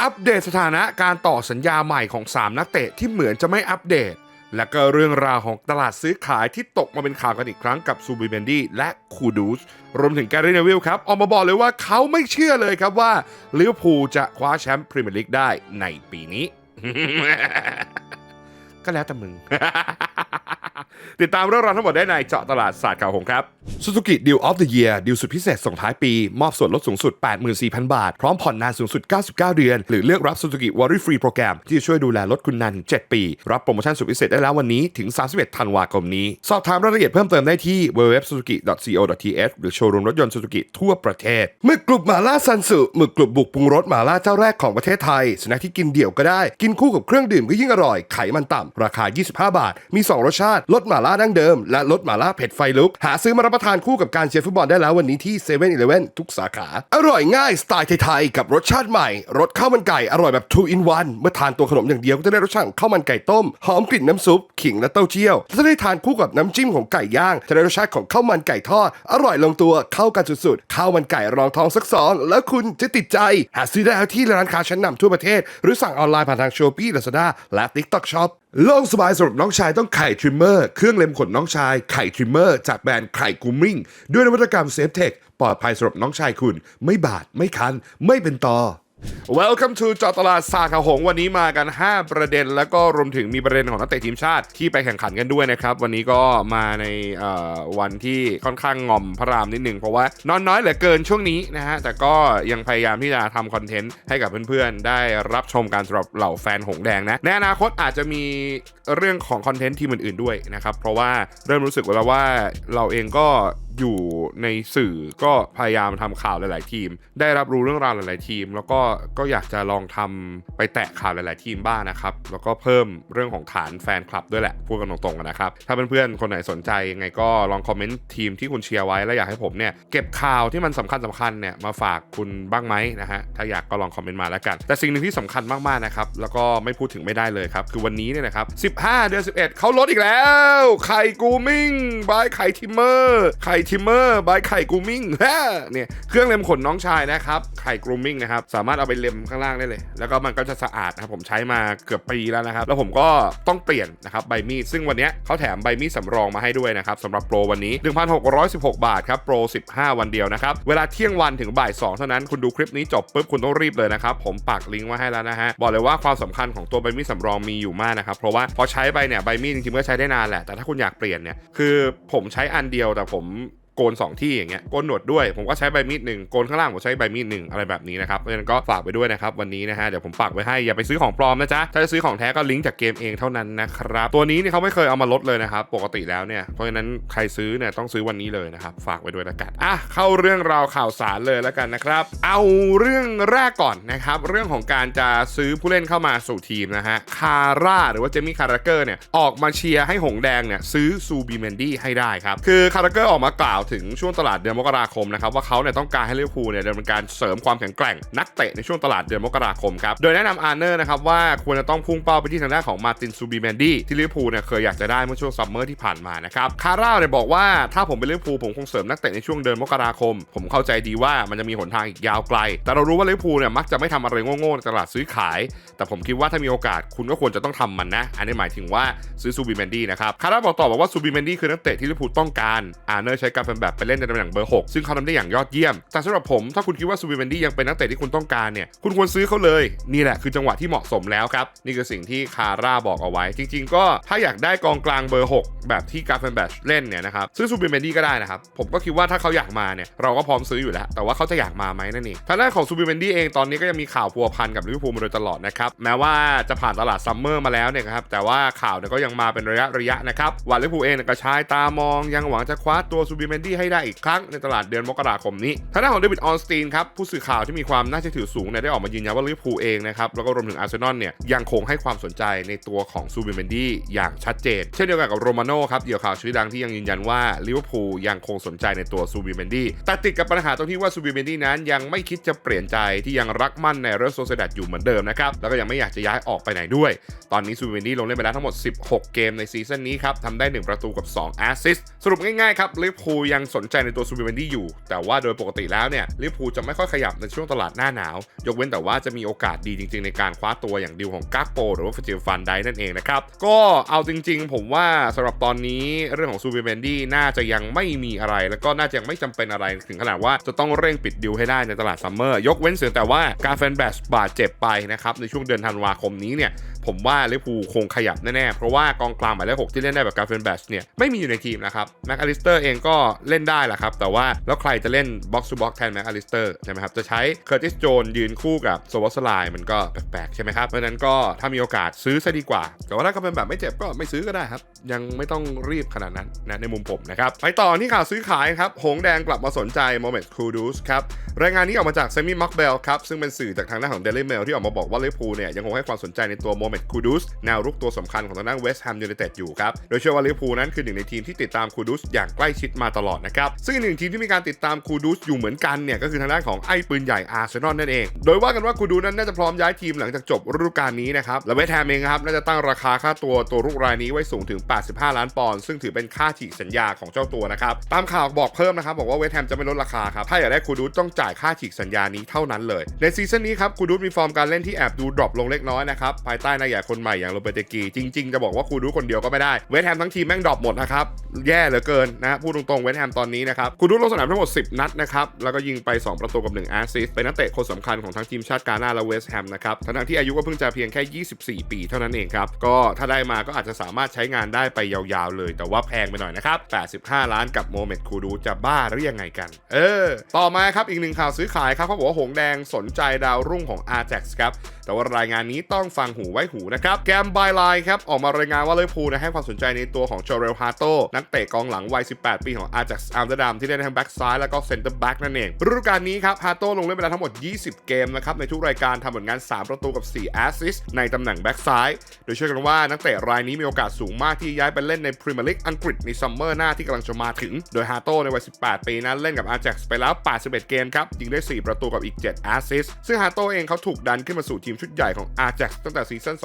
อัปเดตสถานะการต่อสัญญาใหม่ของ 3 นักเตะที่เหมือนจะไม่อัปเดต และก็เรื่องราวของตลาดซื้อขายที่ตกมาเป็นข่าวกันอีกครั้งกับซูบิเบนดี้และคูดูสรวมถึงแกรี่เนวิลครับ ออกมาบอกเลยว่าเขาไม่เชื่อเลยครับว่าลิเวอร์พูลจะคว้าแชมป์พรีเมียร์ลีกได้ในปีนี้ ก็แล้วแต่มึง ติดตามเรื่องราวทั้งหมดได้ในเจาะตลาดศาสตร์ข่าวหงครับ Suzuki Deal of the Year ดีลสุดพิเศษส่งท้ายปี มอบส่วนลดสูงสุด 84,000 บาท พร้อมผ่อนนานสูงสุด 99 เดือน หรือเลือกรับ Suzuki Worry Free โปรแกรมที่จะช่วยดูแลรถคุณนานถึง 7 ปี รับโปรโมชั่นสุดพิเศษได้แล้ววันนี้ถึง 31 ธันวาคมนี้ สอบถามรายละเอียดเพิ่มเติมได้ที่ www.suzuki.co.th หรือโชว์รูมรถยนต์ Suzuki ทั่วประเทศหมึกกรุบหมาล่าซันสึหมึกกรุบบุกปรุงรสหมาล่าเจ้าแรกของประเทศไทยสแน็คที่กินเดี่ยวก็ได้กินคู่กับเครื่องดื่มก็ยิ่งอร่อยไขมันต่ำราคา 25 บาท มี 2 รสชาติรสหม่าล่าดั้งเดิม และรสหม่าล่าเผ็ดไฟลุก หาซื้อมารับประทานคู่กับการเชียร์ฟุตบอลได้แล้ววันนี้ที่7 e เ e ่ e อทุกสาขา อร่อยง่ายสไตล์ไทยๆกับรสชาติใหม่รสข้าวมันไก่อร่อยแบบ2 in 1เมื่อทานตัวขนมอย่างเดียวก็จะได้รสชาติข้าวมันไก่ต้มหอมกลิ่นน้ำซุปขิงและเต้าเจี้ยวถ้าได้ทานคู่กับน้ำจิ้มของไก่ย่างจะได้รสชาติของข้าวมันไก่ทอดอร่อยลงตัวเข้ากันสุดๆข้าวมันไก่รองท้องสักสองแล้วคุณจะติดใจ หาซื้อได้แล้วที่ร้านค้าชั้นนำทั่วประเทศ หรือสั่งออนไลน์ผ่านทาง Shopee Lazada และ TikTok Shop โล่งสบายสำหรับน้องชายต้องไข่ทริมเมอร์ เครื่องเล็มขนน้องชายไข่ทริมเมอร์ จากแบรนด์ไข่กูมิ่ง ด้วยนวัตกรรมเซฟเทคปลอดภัยสำหรับน้องชายคุณ ไม่บาดไม่คัน ไม่เป็นตอ Welcome to จอตลาดสาขาหง วันนี้มากัน 5 ประเด็น แล้วก็รวมถึงมีประเด็นของนักเตะทีมชาติที่ไปแข่งขันกันด้วยนะครับ วันนี้ก็มาในวันที่ค่อนข้างงอมพระรามนิดนึงเพราะว่านอนน้อยเหลือเกินช่วงนี้นะฮะ แต่ก็ยังพยายามที่จะทำคอนเทนต์ให้กับเพื่อนๆ ได้รับชมการสำหรับเหล่าแฟนหงแดงนะ ในอนาคตอาจจะมีเรื่องของคอนเทนต์ทีมอื่นๆด้วยนะครับ เพราะว่าเริ่มรู้สึกแล้วว่าเราเองก็ อยู่ในสื่อก็พยายามทำข่าวหลาย ๆ ทีม ได้รับรู้เรื่องราวหลาย ๆ ทีม แล้วก็ก็อยากจะลองทำไปแตะข่าวหลาย ๆ ทีมบ้างนะครับ แล้วก็เพิ่มเรื่องของฐานแฟนคลับด้วยแหละพูดกันตรงๆกันนะครับ ถ้าเพื่อน ๆ คนไหนสนใจยังไงก็ลองคอมเมนต์ทีมที่คุณเชียร์ไว้แล้วอยากให้ผมเนี่ยเก็บข่าวที่มันสำคัญสคัญเนี่ยมาฝากคุณบ้างไหมนะฮะถ้าอยากก็ลองคอมเมนต์มาแล้วกัน แต่สิ่งหนึ่งที่สำคัญมาก ๆ นะครับแล้วก็ไม่พูดถึงไม่ได้เลยครับคือวันนี้เนี่ยนะครับ15 เดือน 11เขาลดอีกแล้วไข่กูมิ่งบายไข่ทิมเมอร์ไข่ทิมเมอร์บายไข่กูมิ่งเนี่ยเครื่องเล็มขนน้องชายนะครับไข่กูมิ่งนะครับสามารถเอาไปเล็มข้างล่างได้เลย แล้วก็มันก็จะสะอาดครับผมใช้มาเกือบปีแล้วนะครับ แล้วผมก็ต้องเปลี่ยนนะครับใบมีดซึ่งวันนี้เขาแถมใบมีดสำรองมาให้ด้วยนะครับสำหรับโปรวันนี้ 1,616 บาทครับโปร 15 วันเดียวนะครับเวลาเที่ยงวันถึงบ่าย2เท่านั้นคุณดูคลิปนี้จบปุ๊บคุณต้องรีบเลยนะครับผมปักลิงก์ไว้ให้แล้วนะฮะบอกเลยว่าความสำคัญของตัวใบมีดสำรองมีอยู่มากนะครับเพราะว่าพอใช้ไปเนี่ยใบมีดจริงๆก็ใช้ได้นานแหละแต่ถ้าคุณอยากเปลี่ยนเนี่ยคือผมใช้อันเดียวแต่ผม โกน 2 ที่อย่างเงี้ยโกนหนวดด้วยผมก็ใช้ใบมีดหนึ่งโกนข้างล่างผมใช้ใบมีดหนึ่งอะไรแบบนี้นะครับเพราะฉะนั้นก็ฝากไปด้วยนะครับวันนี้นะฮะเดี๋ยวผมปักไว้ให้อย่าไปซื้อของปลอมนะจ๊ะถ้าจะซื้อของแท้ก็ลิงก์จากเกมเองเท่านั้นนะครับตัวนี้นี่เขาไม่เคยเอามาลดเลยนะครับปกติแล้วเนี่ยเพราะฉะนั้นใครซื้อเนี่ยต้องซื้อวันนี้เลยนะครับฝากไว้ด้วยละกันอะเข้าเรื่องราวข่าวสารเลยแล้วกันนะครับเอาเรื่องแรกก่อนนะครับเรื่องของการจะซื้อผู้เล่นเข้ามาสู่ทีมนะฮะคาร่าหรือว่าเจมี่คาราเกอร์เนี่ยออกมาเชียร์ให้หงแดงเนี่ยซื้อซูบีเมนดี้ให้ได้ครับคือคาราเกอร์ออกมากล่าวถึงช่วงตลาดเดือนมกราคมนะครับว่าเขาเนี่ยต้องการให้ลิเวอร์พูลเนี่ยดำเนินการเสริมความแข็งแกร่งนักเตะในช่วงตลาดเดือนมกราคมครับโดยแนะนำอาร์เนอร์นะครับว่าควรจะต้องพุ่งเป้าไปที่ทางด้านของมาตินซูบีแมนดี้ที่ลิเวอร์พูลเนี่ยเคยอยากจะได้เมื่อช่วงซัมเมอร์ที่ผ่านมานะครับคาร่าเนี่ยบอกว่าถ้าผมเป็นลิเวอร์พูลผมคงเสริมนักเตะในช่วงเดือนมกราคม ผมเข้าใจดีว่ามันจะมีหนทางอีกยาวไกล แต่เรารู้ว่าลิเวอร์พูลเนี่ยมักจะไม่ทำอะไรโง่ๆในตลาดซื้อขาย แต่ผมคิดว่าถ้ามีโอกาสคุณก็ควรจะต้องทำมันนะ อันนี้หมายถึงว่าซื้อซูบิแมนดี้นะครับคาร่าบอกต่อบอกว่าซูบิแมนดี้คือนักเตะที่ลิเวอร์พูลต้องการอาร์เนอร์ใช้การนแบบไปเล่นในตำแหน่งเบอร์ 6 ซึ่งเขาทำได้อย่างยอดเยี่ยม แต่สำหรับผมถ้าคุณคิดว่าซูบิแมนดี้ยังเป็นนักเตะที่คุณต้องการเนี่ยคุณควรซื้อเขาเลยนี่แหละคือจังหวะที่เหมาะสมแล้วครับนี่คือสิ่งที่คาร่าบอกเอาไว้ จริง ๆ ก็ถ้าอยากได้กองกลางเบอร์ 6 แบบที่กาเฟนแบชเล่นเนี่ยนะครับซื้อซูบิแมนดี้ก็ได้นะครับผมก็คิดว่าถ้าเขาอยากมาเนี่ยเราก็พร้อมซื้ออยู่แล้ว แต่ว่าเขาจะอยากมาไหมนั่นเองทางด้านของซูบิแมนดี้เองตอนนี้ก็ยังมีข่าวพัวพันกับลิเวอร์พูลมาโดยตลอดนะครับแม้ว่าจะผ่านตลาดซัมเมอร์มาแล้วเนี่ยครับแต่ว่าข่าวเนี่ยก็ยังมาเป็นระยะระยะนะครับว่าลิเวอร์พูลเองก็ใช้ตามองยังหวังจะคว้าตัวซูบิแมนดี้ให้ได้อีกครั้งในตลาดเดือนมกราคมนี้ทางด้านของเดวิดออนสตีนครับผู้สื่อข่าวที่มีความน่าเชื่อถือสูงเนี่ยได้ออกมายืนยันว่าลิเวอร์พูลเองนะครับแล้วก็รวมถึงอาร์เซนอลเนี่ยยังคงให้ความสนใจในตัวของซูบิแมนดี้อย่างชัดเจน เช่นเดียวกันกับโรมาโน่ครับเหยี่ยวข่าวชื่อดังที่ยังยืนยันว่าลิเวอร์พูลยังคงสนใจในตัวซูบิแมนดี้แต่ติดกับปัญหาตรงที่ว่าซูบิแมนดี้นั้นยังไม่คิดจะเปลี่ยนใจที่ยังรักมั่นในเรอัลโซเซดัดอยู่เหมือนเดิมนะครับแล้วก็ยังไม่อยากจะย้ายออกไปไหนด้วย ตอนนี้ซูบิแมนดี้ลงเล่นไปแล้วทั้งหมด 16 เกมในซีซั่นนี้ครับทำได้ 1 ประตูกับ 2 แอสซิสต์สรุปง่ายๆครับลิเวอร์พูลยังสนใจในตัวซูบิเมนดี้อยู่ แต่ว่าโดยปกติแล้วเนี่ยลิเวอร์พูลจะไม่ค่อยขยับในช่วงตลาดหน้าหนาว ยกเว้นแต่ว่าจะมีโอกาสดีจริง ๆ ในการคว้าตัวอย่างดีลของกากโป หรือว่าฟจิลฟันไดนั่นเองนะครับ ก็เอาจริง ๆ ผมว่าสำหรับตอนนี้เรื่องของซูบิเมนดี้น่าจะยังไม่มีอะไร แล้วก็น่าจะยังไม่จำเป็นอะไรถึงขนาดว่าจะต้องเร่งปิดดิวให้ได้ในตลาดซัมเมอร์ยกเว้นเสียแต่ว่าการแฟนแบชบาดเจ็บไปนะครับในช่วงเดือนธันวาคมนี้เนี่ยผมว่าลิเวอร์พูลคงขยับแน่ๆเพราะว่ากองกลางหมายเลขหกที่เล่นได้แบบการเฟนแบชเนี่ยไม่มีอยู่ในทีมนะครับแม็กอลิสเตอร์เองก็เล่นได้แหละครับ แต่ว่าแล้วใครจะเล่นบ็อกซ์ o ูบ็อกแทนแม็กอลิสเตอร์ใช่ไหมครับ จะใช้เคอร์ติสโจนยืนคู่กับโซวอสไลมันก็แปลกๆ ใช่ไหมครับ เพราะนั้นก็ถ้ามีโอกาสซื้อซะดีกว่า แต่ว่าถ้าก็เป็นแบบไม่เจ็บก็ไม่ซื้อก็ได้ครับ ยังไม่ต้องรีบขนาดนั้นนะในมุมผมนะครับ ไปต่อที่ข่าวซื้อขายครับ หงแดงกลับมาสนใจโมเมนต์คูดูสครับรายงานนี้ออกมาจากเซมิมักเบลครับซึ่งเป็นสื่อจากทางด้านของเดลิเมลที่ออกมาบอกว่าลิเวอร์พูลเนี่ยยังคงให้ความสนใจในตัวโมเมนต์คูดูสแนวรุกตัวสำคัญของทางด้านเวสต์แฮมยูไนเต็ดอยู่ครับโดยเชื่อว่าลิเวอร์พูลนั้นคือหนึ่งในทีมที่ติดตามคูดูสอย่างใกล้ชิดมาตลอดนะครับ ซึ่งอีกหนึ่งทีมที่มีการติดตามคูดูสอยู่เหมือนกันเนี่ยก็คือทางด้านของไอ้ปืนใหญ่อาร์เซนอลนั่นเอง โดยว่ากันว่าคูดูสนั้นน่าจะพร้อมย้ายทีมหลังจากจบฤดูกาลนี้นะครับ และเวสต์แฮมเองครับน่าจะตั้งราคาค่าตัวตัวรุกรายนี้ไว้สูงถึง 85 ล้านปอนด์ซึ่งถือเป็นค่าฉีกสัญญาของเจ้าตัวนะครับ ตามข่าวบอกเพิ่มนะครับบอกว่าเวสต์แฮมจะไม่ลดราคาครับ ถ้าอยากได้คูดูสต้องจ่ายค่าฉีกสัญญานี้เท่านั้นเลย ในซีซั่นนี้ครับคูดูสมีฟอร์มการเล่นที่แอบดูดรอปลงเล็กน้อยนะครับภายใต้นักใหญ่คนใหม่อย่างโรเบเตกีจริง ๆ จะบอกว่าคูดูสคนเดียวก็ไม่ได้เวสต์แฮมทั้งทีมแม่งดรอปหมดนะครับแย่เหลือเกินนะพูดตรงๆเวสต์แฮมตอนนี้นะครับคูดูลงสนามทั้งหมด 10 นัดนะครับแล้วก็ยิงไป 2 ประตูกับ 1 แอสซิสต์เป็นนักเตะคนสำคัญของทั้งทีมชาติกาหน้าและเวสต์แฮมนะครับทั้งที่อายุก็เพิ่งจะเพียงแค่ 24 ปีเท่านั้นเองครับก็ถ้าได้มาก็อาจจะสามารถใช้งานได้ไปยาวๆเลย แต่ว่าแพงไปหน่อยนะครับ 85 ล้านกับโมเมดคูดูจะบ้าหรือยังไงกัน เออ ต่อมาครับอีกหนึ่งข่าวซื้อขายครับเขาบอกว่าหงแดงสนใจดาวรุ่งของ a j a x ครับแต่ว่ารายงานนี้ต้องฟังหูไว้หูนะครับ แกมไบไลน์ครับออกมารายงานว่าเวอร์พูลนะให้ความสนใจในตัวของโจเรลฮาโตนักเตะกองหลังวัย 18 ปีของ a j a x อัมสเตอร์ดัมที่เล่นทั้งแบ็กซ้ายแล้วก็เซนเตอร์แบ็กนั่นเอง ฤดูกาลนี้ครับฮาโต้ลงเล่นไปแล้วทั้งหมด 20 เกมนะครับในทุกรายการทำผลงาน 3 ประตูกับ 4 แอสซิสต์ในตำแหน่งแบ็กซ้าย โดยเชื่อกันว่านักเตะรายนี้มีโอกาสสูงมากที่ย้ายไปเล่นในพรีเมียร์ลีกอังกฤษในซัมเมอร์หน้าที่กำลังจะมาถึง โดยฮาโต้ในวัย 18 ปีนั้นเล่นกับ a j a x ไปแล้ว 81 เกมครับยิงได้ 4 ประตูกับอีก 7 แอสซิสต์ซึ่งฮาโต้เองเขาถูกดันขึ้นมาสู่ทีมชุดใหญ่ของ a j a x ตั้งแต่ซีซั่น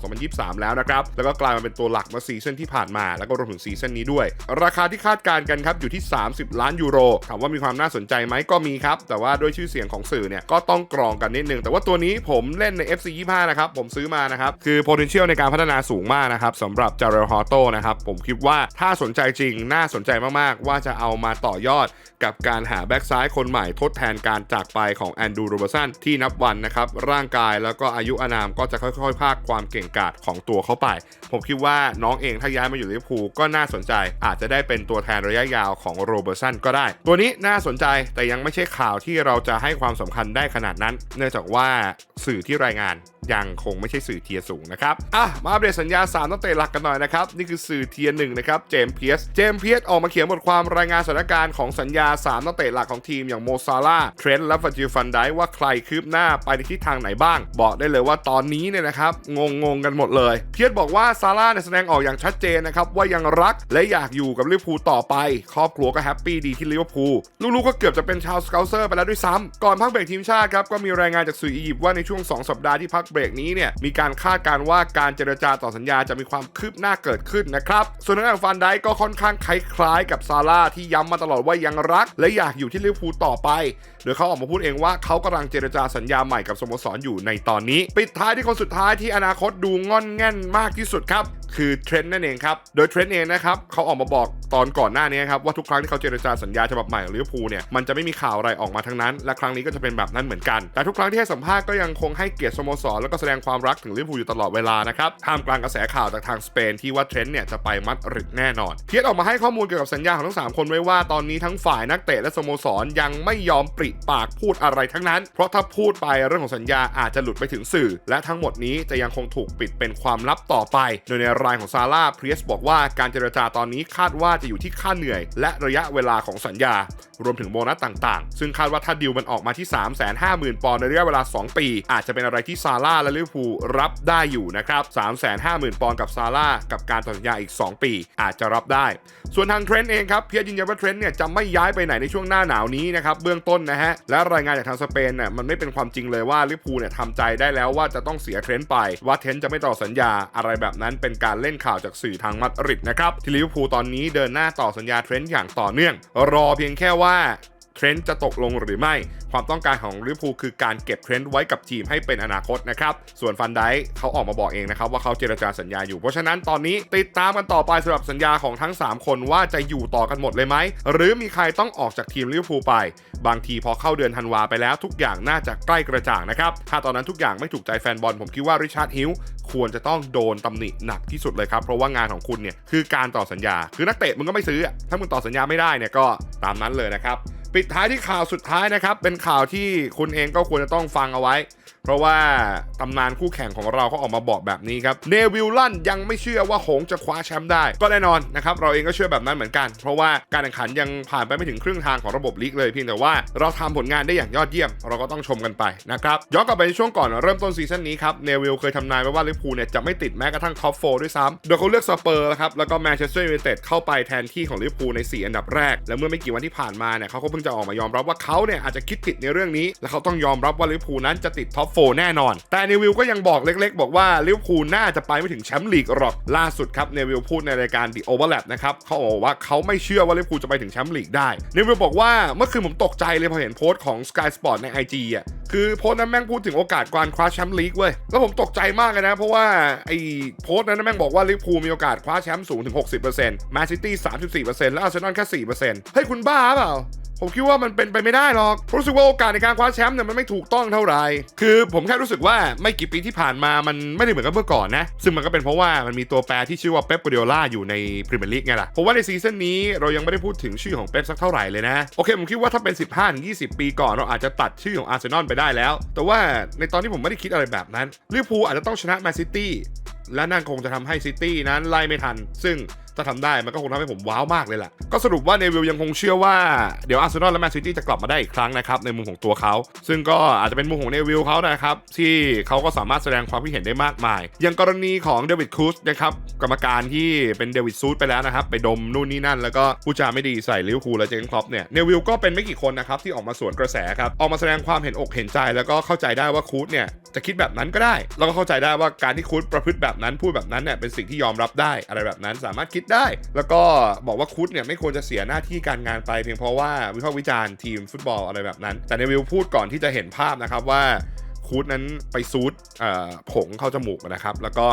2022-2023 แล้วนะครับแล้วก็กลายมาเป็นตัวหลักมาซีซั่นที่ผ่านมา แล้วก็รวมถึงซีซั่นนี้ด้วย ราคาที่คาดการณ์กันครับอยู่ที่ 30 ล้านยูโรถามว่ามีความน่าสนใจไหมก็มีครับ แต่ว่าด้วยชื่อเสียงของสื่อเนี่ยก็ต้องกรองกันนิดนึง แต่ว่าตัวนี้ผมเล่นใน FC 25นะครับ ผมซื้อมานะครับ คือ potential ในการพัฒนาสูงมากนะครับสำหรับจาเรลฮอโตนะครับ ผมคิดว่าถ้าสนใจจริงน่าสนใจมากๆ ว่าจะเอามาต่อยอดกับการหาแบ็กซ้ายคนใหม่ทดแทนการจากไปของแอนดูโรเบอร์สันที่นับวันนะครับร่างกายแล้วก็อายุอานามก็จะค่อยๆภาคความเก่งกาจของตัวเขาไป ผมคิดว่าน้องเองถ้าย้ายมาอยู่ลิเวอร์พูลก็น่าสนใจอาจจะได้เป็นตัวแทนระยะยาวของโรเบอร์สันก็ได้ ตัวนี้น่าสนใจแต่ยังไม่ใช่ข่าวที่เราจะให้ความสำคัญได้ขนาดนั้น เนื่องจากว่าสื่อที่รายงานยังคงไม่ใช่สื่อเทียสูงนะครับอะมาอัปเดตสัญญา3นักเตะหลักกันหน่อยนะครับ นี่คือสื่อเทียร์หนึ่งนะครับเจมส์เพียสเจมส์เพียสออกมาเขียนบทความรายงานสถานการณ์ของสัญญา3นักเตะหลักของทีมอย่างโมซาลาเทรนต์และฟัจิฟันไดว่าใครคืบหน้าไปในทิศทางไหนบ้าง บอกได้เลยว่าตอนนี้เนี่ยนะครับงงงๆกันหมดเลย เพียสบอกว่าซาร่าเนี่ยแสดงออกอย่างชัดเจนนะครับว่ายังรักและอยากอยู่กับลิเวอร์พูลต่อไปครอบครัวก็แฮปปี้ดีที่ลิเวอร์พูลลูกๆก็เกือบจะเป็นชาวสเกลเซอร์ไปแล้วด้วยซ้ำก่อนพักเบรกทีมชาติครับก็มีรายงานจากสื่ออียิปต์ว่าในช่วง 2 สัปดาห์ที่พักเบรกนี้เนี่ยมีการคาดการว่าการเจรจาต่อสัญญาจะมีความคืบหน้าเกิดขึ้นนะครับส่วนทางด้านฟันได้ก็ค่อนข้างคล้ายๆกับซาร่าที่ย้ำมาตลอดว่ายังรัก และอยากอยู่ที่ลิเวอร์พูลต่อไป โดยเขาออกมาพูดเองว่าเขากำลังเจรจาสัญญาใหม่กับสโมสรอยู่ในตอนนี้ ปิดท้ายที่คนสุดท้ายที่อนาคตดูงอนแง่นมากที่สุดครับ คือเทรนด์นั่นเองครับ โดยเทรนด์เองนะครับเขาออกมาบอกตอนก่อนหน้านี้ครับว่าทุกครั้งที่เขาเจรจาสัญญาฉบับใหม่ของลิเวอร์พูลเนี่ยมันจะไม่มีข่าวอะไรออกมาทั้งนั้น และครั้งนี้ก็จะเป็นแบบนั้นเหมือนกัน แต่ทุกครั้งที่ให้สัมภาษณ์ก็ยังคงให้เกียรติสโมสรแล้วก็แสดงความรักถึงลิเวอร์พูลอยู่ตลอดเวลานะครับท่ามกลางกระแสข่าวจากทางสเปนที่ว่าเทรนด์เนี่ยจะไปมัดริดแน่นอน เพียรออกมาให้ข้อมูลเกี่ยวกับสัญญาของทั้งสามคนไว้ว่าตอนนี้ทั้งฝ่ายนักเตะและสโมสรยังไม่ยอมปริปากพูดอะไรทั้งนั้น เพราะถ้าพูดไปเรื่องของสัญญาอาจจะหลุดไปถึงสื่อ และทั้งหมดนี้จะยังคงถูกปิดเป็นความลับต่อไป โดยในรายของซาร่าเพรียสบอกว่าการเจรจาตอนนี้คาดว่าจะอยู่ที่ค่าเหนื่อย และระยะเวลาของสัญญา รวมถึงโบนัสต่างๆ ซึ่งคาดว่าถ้าดิวมันออกมาที่ 3 5 0 0 0 0 ปอนด์ในระยะเวลา 2 ปี อาจจะเป็นอะไรที่ซาร่าและลิเวอร์พูลรับได้อยู่นะครับ 3 5 0 0 0 0 ปอนด์กับซาร่ากับการต่อสัญญาอีก 2 ปี อาจจะรับได้ ส่วนทางเทรนต์เองครับเพียรยืนยันว่าเทรนต์เนี่ยจะไม่ย้ายไปไหนในช่วงหน้าหนาวนี้นะครับเบื้องต้นนะฮะและรายงานจากทางสเปนเนี่ยมันไม่เป็นความจริงเลยว่าลิปูเนี่ยทำใจได้แล้วว่าจะต้องเสียเทรนต์ไป ว่าเทรนต์จะไม่ต่อสัญญาอะไรแบบนั้นเป็นการเล่นข่าวจากสื่อทางมาดริดนะครับที่ลิปูตอนนี้เดินหน้าต่อสัญญาเทรนต์อย่างต่อเนื่อง รอเพียงแค่ว่า เทรนต์จะตกลงหรือไม่ ความต้องการของลิเวอร์พูลคือการเก็บเทรนต์ไว้กับทีมให้เป็นอนาคตนะครับ ส่วนฟันไดเขาออกมาบอกเองนะครับว่าเขาเจรจาสัญญาอยู่ เพราะฉะนั้นตอนนี้ติดตามกันต่อไปสำหรับสัญญาของทั้ง 3 คนว่าจะอยู่ต่อกันหมดเลยไหม หรือมีใครต้องออกจากทีมลิเวอร์พูลไป บางทีพอเข้าเดือนธันวาไปแล้วทุกอย่างน่าจะใกล้กระจ่างนะครับ ถ้าตอนนั้นทุกอย่างไม่ถูกใจแฟนบอลผมคิดว่าริชาร์ดฮิลควรจะต้องโดนตำหนิหนักที่สุดเลยครับ เพราะว่างานของคุณเนี่ยคือการต่อสัญญา คือนักเตะมึงก็ไม่ซื้อ ถ้ามึงต่อสัญญาไม่ได้เนี่ยก็ตามนั้นเลยนะครับ ปิดท้ายที่ข่าวสุดท้ายนะครับ เป็นข่าวที่คุณเองก็ควรจะต้องฟังเอาไว้ เพราะว่าตำนานคู่แข่งของเราเขาออกมาบอกแบบนี้ครับเนวิลลันยังไม่เชื่อว่าหงจะคว้าแชมป์ได้ ก็แน่นอนนะครับเราเองก็เชื่อแบบนั้นเหมือนกัน เพราะว่าการแข่งขันยังผ่านไปไม่ถึงครึ่งทางของระบบลีกเลยเพียงแต่ว่าเราทำผลงานได้อย่างยอดเยี่ยม เราก็ต้องชมกันไปนะครับย้อนกลับไปในช่วงก่อนเริ่มต้นซีซั่นนี้ครับเนวิลเคยทำนายไว้ว่าลิเวอร์พูลเนี่ยจะไม่ติดแม้กระทั่งท็อปโฟด้วยซ้ำโดยเขาเลือกสเปอร์ครับแล้วก็แมนเชสเตอร์ยูไนเต็ดเข้าไปแทนที่ของลิเวอร์พูลใน 4 อันดับแรก และเมื่อไม่กี่วันที่ผ่านมาเนี่ยเขาก็เพิ่งจะออกมายอมรับว่าเขาเนี่ยอาจจะคิดผิดในเรื่องนี้ และเขาต้องยอมรับว่าลิเวอร์พูลนั้นจะติดท็อปโฟแน่นอน แต่เนวิลก็ยังบอกเล็กๆ บอกว่าลิเวอร์พูลน่าจะไปไม่ถึงแชมป์ลีกหรอกล่าสุดครับเนวิลพูดในรายการ The Overlap นะครับเขาบอกว่าเขาไม่เชื่อว่าลิเวอร์พูลจะไปถึงแชมป์ลีกได้เนวิลบอกว่าเมื่อคืนผมตกใจเลยพอเห็นโพสต์ของ Sky Sport ใน IG อะคือโพสต์นั้นแม่งพูดถึงโอกาสการคว้าแชมป์ลีกเว้ย แล้วผมตกใจมากเลยนะ เพราะว่าไอ้โพสต์นั้นแม่งบอกว่าลิเวอร์พูลมีโอกาสคว้าแชมป์สูงถึง 60%แมนซิตี้ 34%และอาร์เซนอลแค่ 4%เฮ้ยคุณบ้าเปล่า ผมคิดว่ามันเป็นไปไม่ได้หรอกรู้สึกว่าโอกาสในการคว้าแชมป์เนี่ยมันไม่ถูกต้องเท่าไหร่คือผมแค่รู้สึกว่าไม่กี่ปีที่ผ่านมามันไม่ได้เหมือนกับเมื่อก่อนนะ ซึ่งมันก็เป็นเพราะว่ามันมีตัวแปรที่ชื่อว่าเป๊ปก u ดิโอล่าอยู่ในพรีเมียร์ลีกไงล่ะผมว่าในซีซั่นนี้เรายังไม่ได้พูดถึงชื่อของเป๊ปสักเท่าไหร่เลยนะโอเคผมคิดว่าถ้าเป็น 15-20 ปีก่อนเราอาจจะตัดชื่อของอาร์เซนอลไปได้แล้ว แต่ว่าในตอนที่ผมไม่ได้คิดอะไรแบบนั้นลิเวอร์พูลอาจจะต้องชนะแมนซิตี้และนั่นคงจะทำให้ซิตี้นั้นไล่ไม่ทัน ซึ่ง ถ้าทำได้มันก็คงทำให้ผมว้าวมากเลยแหละก็สรุปว่าเนวิลยังคงเชื่อว่าเดี๋ยวอาร์เซนอลและแมนซิตี้จะกลับมาได้อีกครั้งนะครับในมุมของตัวเขา ซึ่งก็อาจจะเป็นมุมของเนวิลเขานะครับที่เขาก็สามารถแสดงความคิดเห็นได้มากมาย อย่างกรณีของเดวิดคูสนะครับกรรมการที่เป็นเดวิดซูดไปแล้วนะครับไปดมนู่นนี่นั่น แล้วก็พูดจาไม่ดีใส่ลิเวอร์พูลและเจนคลอปเนี่ยเนวิลก็เป็นไม่กี่คนนะครับที่ออกมาสวนกระแสครับออกมาแสดงความเห็นอกเห็นใจ แล้วก็เข้าใจได้ว่าคูสเนี่ย จะคิดแบบนั้นก็ได้แล้วก็เข้าใจได้ว่าการที่คูสประพฤติแบบนั้นพูดแบบนั้นเนี่ยเป็นสิ่งที่ยอมรับได้อะไรแบบนั้นสามารถคิดได้ แล้วก็บอกว่าคูสเนี่ยไม่ควรจะเสียหน้าที่การงานไป เพียงเพราะว่าวิพากษ์วิจารณ์ทีมฟุตบอลอะไรแบบนั้น แต่เนวิลพูดก่อนที่จะเห็นภาพนะครับว่าคูดนั้นไปซูดผงเข้าจมูกนะครับ แล้วก็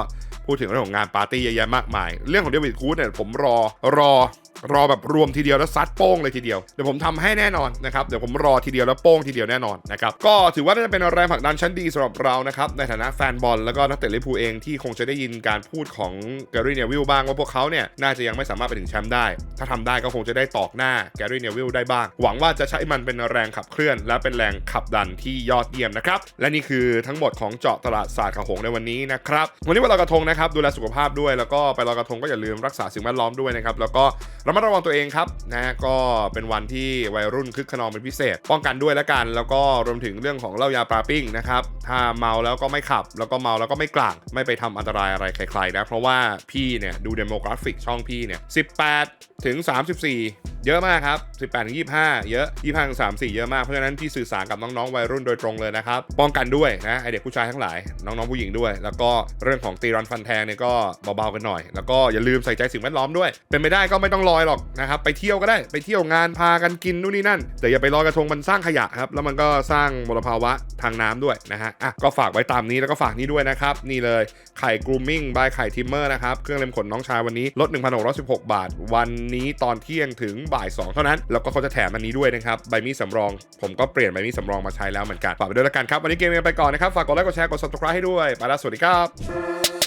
พูดถึงเรื่องของงานปาร์ตี้เยอะแยะมากมาย เรื่องของเดวิดคูดเนี่ยผมรอรอรอแบบรวมทีเดียวแล้วซัดโป้งเลยทีเดียวเดี๋ยวผมทำให้แน่นอนนะครับเดี๋ยวผมรอทีเดียวแล้วโป้งทีเดียวแน่นอนนะครับก็ถือว่าน่าจะเป็นแรงผลักดันชั้นดีสำหรับเรานะครับในฐานะแฟนบอลแล้วก็นักเตะลิเวอร์พูลเองที่คงจะได้ยินการพูดของแกรี่เนวิลบ้างว่าพวกเขาเนี่ยน่าจะยังไม่สามารถไปถึงแชมป์ได้ ถ้าทำได้ก็คงจะได้ตอกหน้าแกรี่เนวิลได้บ้าง หวังว่าจะใช้มันเป็นแรงขับเคลื่อน และเป็นแรงขับดันที่ยอดเยี่ยมนะครับและนี่คือทั้งหมดของเจาะตลาดศาสตร์ขาหงในวันนี้นะครับวันนี้วันลอยกระทงนะครับดูแลสุขภาพด้วย แล้วก็ไปลอยกระทงก็อย่าลืมรักษาสิ่งแวดล้อมด้วยนะครับแล้วก็ระมัดระวังตัวเองครับนะก็เป็นวันที่วัยรุ่นคึกขนองเป็นพิเศษ ป้องกันด้วยแล้วกัน แล้วก็รวมถึงเรื่องของเหล้ายาปลาปิ้งนะครับถ้าเมาแล้วก็ไม่ขับ แล้วก็เมาแล้วก็ไม่กลางไม่ไปทำอันตรายอะไรใครๆนะเพราะว่าพี่เนี่ยดูเดโมกราฟิกช่องพี่เนี่ย18ถึง 34 เยอะมากครับ 18ถึง25 เยอะ 25ถึง34 เยอะมากเพราะฉะนั้นพี่สื่อสารกับน้องๆวัยรุ่นโดยตรงเลยนะครับ ป้องกันด้วยนะไอเด็กผู้ชายทั้งหลาย น้องๆผู้หญิงด้วย แล้วก็เรื่องของตีรันฟันแทงเนี่ยก็เบาๆกันหน่อย แล้วก็อย่าลืมใส่ใจสิ่งแวดล้อมด้วย เป็นไปได้ก็ไม่ต้องลอยหรอกนะครับไปเที่ยวก็ได้ไปเที่ยวงานพากันกินนู่นนี่นั่น แต่อย่าไปลอยกระทงมันสร้างขยะครับแล้วมันก็สร้างมลภาวะทางน้ำด้วยนะฮะอะก็ฝากไว้ตามนี้แล้วก็ฝากนี้ด้วยนะครับนี่เลยไข่กรูมมิ่งบายไข่ทิมเมอร์นะครับเครื่องเล็มขนน้องชายวันนี้ลด 1,616 บาท วันนี้ตอนเที่ยงถึงบ่าย 2 เท่านั้น แล้วก็เขาจะแถมอันนี้ด้วยนะครับ ใบมีดสำรอง ผมก็เปลี่ยนใบมีดสำรองมาใช้แล้วเหมือนกัน ฝากไปด้วยละกันครับ วันนี้เกมเองไปก่อนนะครับ ฝากกดไลค์ กดแชร์ กด subscribe ให้ด้วย ไปแล้ว สวัสดีครับ